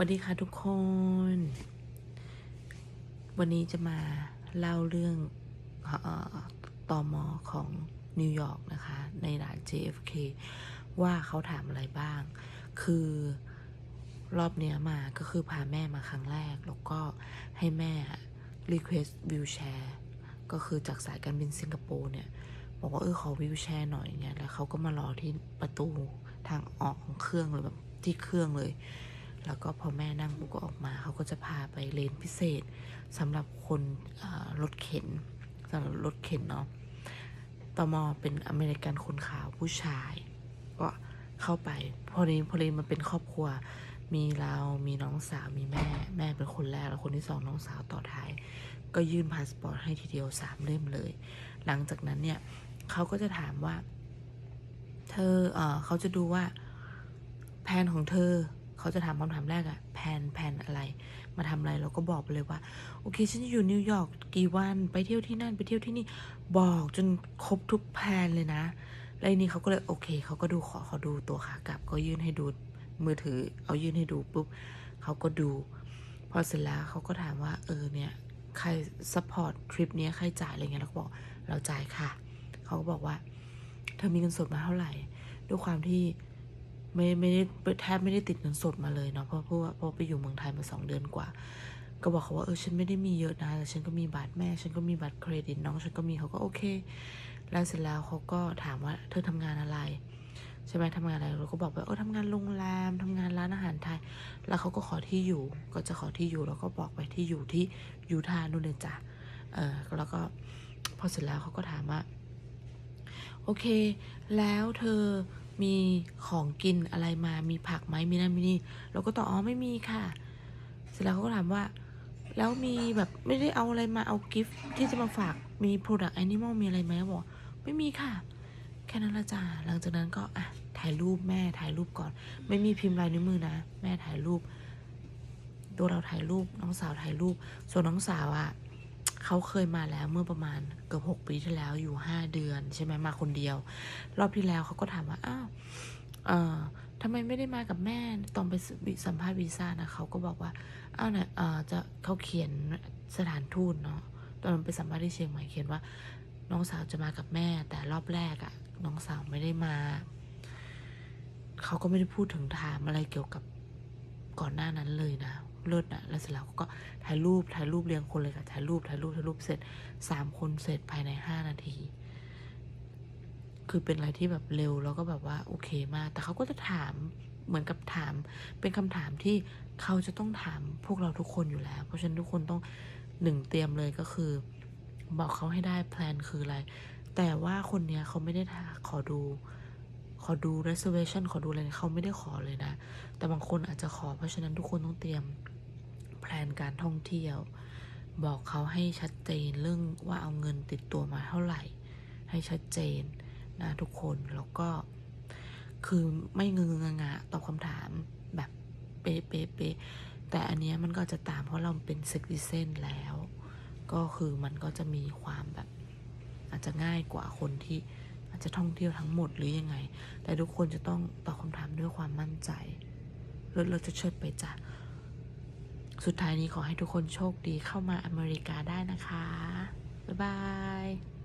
วัสดีค่ะทุกคน วันนี้จะมาเล่าเรื่องเออตอมอของนิวยอร์กนะคะ ในด่าน JFK ว่าเขาถามอะไรบ้าง คือรอบเนี้ยมาก็คือพาแม่มาครั้งแรก แล้วก็ให้แม่ request wheelchair ก็คือจากสายการบินสิงคโปร์เนี่ยบอกว่าเออขอวิวแชร์หน่อยเงี้ยแล้วเขาก็มารอที่ประตูทางออกของเครื่องเลยแบบที่เครื่องเลย แล้วก็พอแม่นั่งปุ๊บก็ออกมา เขาก็จะพาไปเลนพิเศษสำหรับคนรถเข็นสำหรับรถเข็นเนาะตมเป็นอเมริกันคนขาวผู้ชาย ก็เข้าไป พอดีพอดีมันเป็นครอบครัว มีเรา มีน้องสาว มีแม่ แม่เป็นคนแรก แล้วคนที่สองน้องสาวต่อท้าย ก็ยื่นพาสปอร์ตให้ทีเดียวสามเล่มเลย หลังจากนั้นเนี่ยเขาก็จะถามว่า เธอเออเขาจะดูว่า แผนของเธอ เขาจะถามคำถามแรกอะแผนแผนอะไร มาทำอะไรเราก็บอกไปเลยว่า โอเค ฉันจะอยู่นิวยอร์กกี่วันไปเที่ยวที่นั่นไปเที่ยวที่นี่บอกจนครบทุกแผนเลยนะแล้วนี้เขาก็เลยโอเคเขาก็ดูขอเขาดูตัวขากลับ ก็ยื่นให้ดูมือถือ เอายื่นให้ดูปุ๊บเขาก็ดู พอเสร็จแล้วเขาก็ถามว่าเออเนี่ยใครซัพพอร์ตทริปนี้ใครจ่ายอะไรเงี้ยเราก็บอกเราจ่ายค่ะเขาก็บอกว่า เธอมีเงินสดมาเท่าไหร่ด้วยความที่ ไม่ไม่ได้แทบไม่ได้ติดเงินสดมาเลยเนาะเพราะเพราะว่าเพราะไปอยู่เมืองไทยมาสองเดือนกว่า ก็บอกเขาว่าเออฉันไม่ได้มีเยอะนะแต่ฉันก็มีบัตรแม่ ฉันก็มีบัตรเครดิตน้องฉันก็มีเขาก็โอเค แล้วเสร็จแล้วเขาก็ถามว่าเธอทำงานอะไรใช่ไหมทำงานอะไรเราก็บอกไปเออทำงานโรงแรมทำงานร้านอาหารไทย แล้วเขาก็ขอที่อยู่ ก็จะขอที่อยู่แล้วก็บอกไปที่อยู่ที่ยูทานู่นเลยจ้ะเออแล้วก็พอเสร็จแล้วเขาก็ถามว่าโอเค แล้วเธอ มีของกินอะไรมา มีผักไหมมีนั่นมีนี่เราก็ตอบอ๋อไม่มีค่ะ เสร็จแล้วเขาก็ถามว่า แล้วมีแบบไม่ได้เอาอะไรมาเอากิฟต์ที่จะมาฝากมี Product Animal มีอะไรไหมบอกไม่มีค่ะ แค่นั้นละจ้าหลังจากนั้นก็อะถ่ายรูปแม่ถ่ายรูปก่อน ไม่มีพิมพ์ลายนิ้วมือนะ แม่ถ่ายรูปตัวเราถ่ายรูปน้องสาวถ่ายรูป ส่วนน้องสาวอะ่ะ เขาเคยมาแล้วเมื่อประมาณเกือบหกปีที่แล้วอยู่ห้าเดือน ใช่ไหมมาคนเดียว รอบที่แล้วเขาก็ถามว่าอ้าวเอ่อทำไมไม่ได้มากับแม่ตอนไปสัมภาษณ์วีซ่านะเขาก็บอกว่าอ้าวเนี่ยเอ่อจะเขาเขียนสถานทูตเนาะตอนไปสัมภาษณ์ที่เชียงใหม่เขียนว่า น้องสาวจะมากับแม่ แต่รอบแรกอะน้องสาวไม่ได้มา เขาก็ไม่ได้พูดถึงถามอะไรเกี่ยวกับก่อนหน้านั้นเลยนะ เลิศนะแล้วเสร็จแล้วเขาก็ถ่ายรูปถ่ายรูปเรียงคนเลยค่ะถ่ายรูปถ่ายรูปถ่ายรูปเสร็จสามคนเสร็จภายในห้านาที คือเป็นอะไรที่แบบเร็วแล้วก็แบบว่าโอเคมาก แต่เขาก็จะถามเหมือนกับถาม เป็นคำถามที่เขาจะต้องถามพวกเราทุกคนอยู่แล้ว เพราะฉะนั้นทุกคนต้องหนึ่งเตรียมเลยก็คือ บอกเขาให้ได้แพลนคืออะไร แต่ว่าคนเนี้ยเขาไม่ได้ขอดูขอดู reservation ขอดูอะไรเขาไม่ได้ขอเลยนะ แต่บางคนอาจจะขอ เพราะฉะนั้นทุกคนต้องเตรียม นการท่องเที่ยว บอกเขาให้ชัดเจนเรื่องว่าเอาเงินติดตัวมาเท่าไหร่ ให้ชัดเจนนะทุกคนแล้วก็ คือไม่เงืงงะตอบคำถามแบบเป๊ะเป๊ะเป๊ะแต่อันเนี้ยมันก็จะตามเพราะเราเป็นเซิติเซนแล้ว ก็คือมันก็จะมีความแบบ อาจจะง่ายกว่าคนที่อาจจะท่องเที่ยวทั้งหมดหรือยังไง แต่ทุกคนจะต้องตอบคำถามด้วยความมั่นใจแล้วเราจะเชิดไปจ้ะ สุดท้ายนี้ขอให้ทุกคนโชคดีเข้ามาอเมริกาได้นะคะ บ๊ายบาย